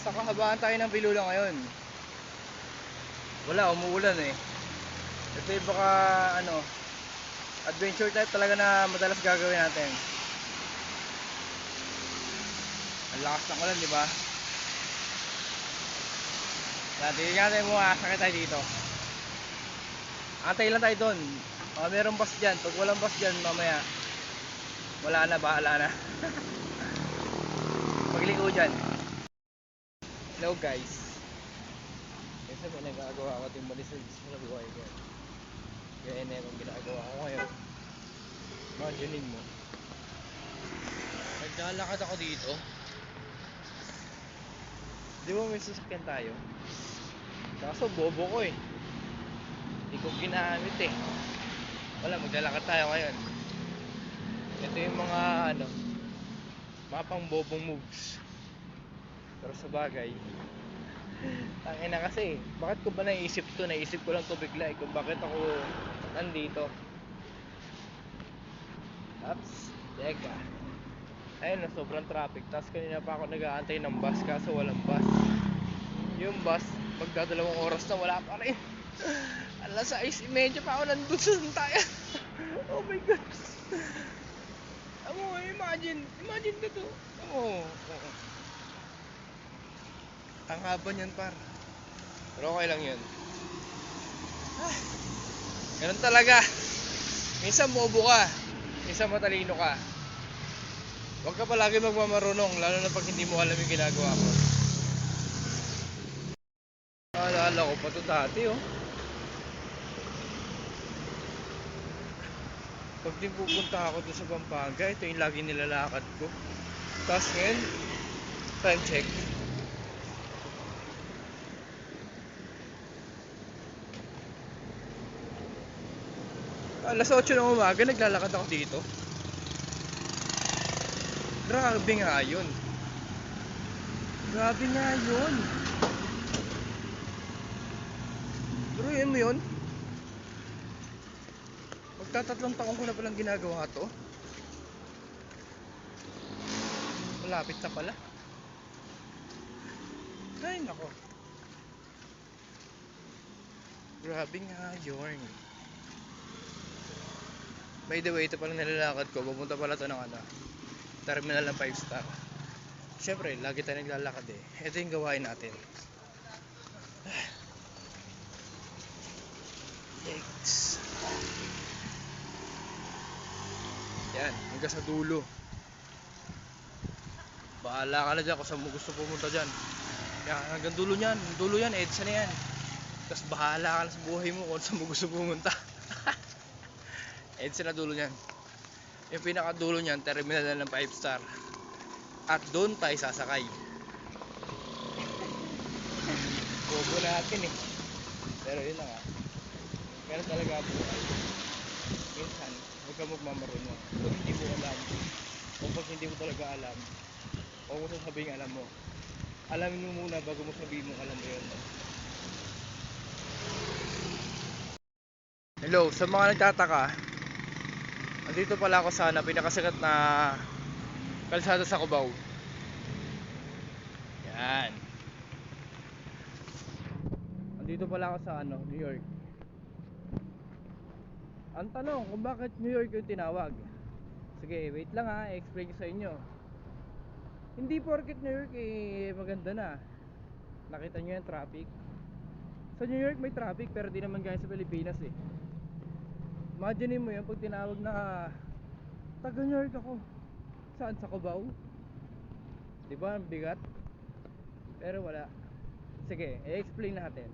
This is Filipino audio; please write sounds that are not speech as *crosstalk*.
nasa kahabaan tayo ng Pilula ngayon. Wala, umuulan eh. Ito yung baka, ano, adventure type talaga na madalas gagawin natin. Ang lakas ng ulan, di ba? Dati natin mo, sakit tayo dito. Antay lang tayo doon. Baka merong bus dyan. Pag walang bus dyan, mamaya, wala na, bahala na. *laughs* Pagliko dyan. Hello guys. Kasi may nagagawa ako din mali sa sa buhay ko. Kaya ina yung ginagawa ko ngayon. Imaginin mo. Naglalakad ako dito. Di ba may sasakyan tayo? Kaso bobo ko eh. Hindi ko ginamit eh. Wala, maglalakad tayo ngayon. Ito yung mga ano, mga pang bobong moves. Pero sa bagay, tangina kasi, bakit ko ba naisip to? Naisip ko lang to bigla eh, kung bakit ako nandito. Ups, teka. Ayun na, sobrang traffic. Tapos kanina pa ako nag-aantay ng bus kaso walang bus. Yung bus, magdadalawang oras na wala pa rin. *laughs* Alas 6.30 pa ako nandun sa tayo. *laughs* oh my God. Amo, imagine, imagine ko to. Oo. Ang haba niyan par. Pero okay lang yun. Ah, ganun talaga. Minsan bobo ka. Minsan matalino ka. Huwag ka palagi magmamarunong, lalo na pag hindi mo alam yung ginagawa mo. Naalala ko pa to dati oh. Pag din pupunta ako doon sa Pampanga, ito yung lagi nilalakad ko. Tapos ngayon, time check. Alas 8 ng umaga, naglalakad ako dito. Grabe nga yun. Grabe nga yun. Turuin mo yun. Magtatatlong taon ko na palang ginagawa to. Malapit na pala. Ay, nako. Grabe nga yun. By the way, ito pala nilalakad ko. Pupunta pala to ng ano, terminal ng 5 star. Siyempre, lagi tayo naglalakad eh. Ito yung gawain natin. Yikes. Yan, hanggang sa dulo. Bahala ka na dyan kung saan mo gusto pumunta dyan. Yan, hanggang dulo niyan. Dulo yan, EDSA na yan. Tapos bahala ka na sa buhay mo kung saan mo gusto pumunta. *laughs* EDSA na dulo niyan. Yung pinakadulo niyan, terminal na ng 5 star. At doon tayo sasakay. Bobo natin eh. Pero yun na nga. Pero talaga buhay. Minsan, huwag ka magmamarunong. Pag hindi mo alam, o pag hindi mo talaga alam, o kung sasabihin alam mo, alamin mo muna bago mo sabihin mo alam mo yun. Hello, sa mga nagtataka, andito pala ako sa ano, pinakasikat na kalsada sa Cubao. Yan. Andito pala ako sa ano, New York. Ang tanong kung bakit New York yung tinawag. Sige, wait lang ha, i-explain ko sa inyo. Hindi porket New York eh maganda na. Nakita nyo yung traffic. Sa New York may traffic pero di naman gaya sa Pilipinas eh. Imagine mo yun pag tinawag na taga New York ako. Saan? Sa Cubao? Di ba? Ang bigat. Pero wala. Sige, i-explain natin.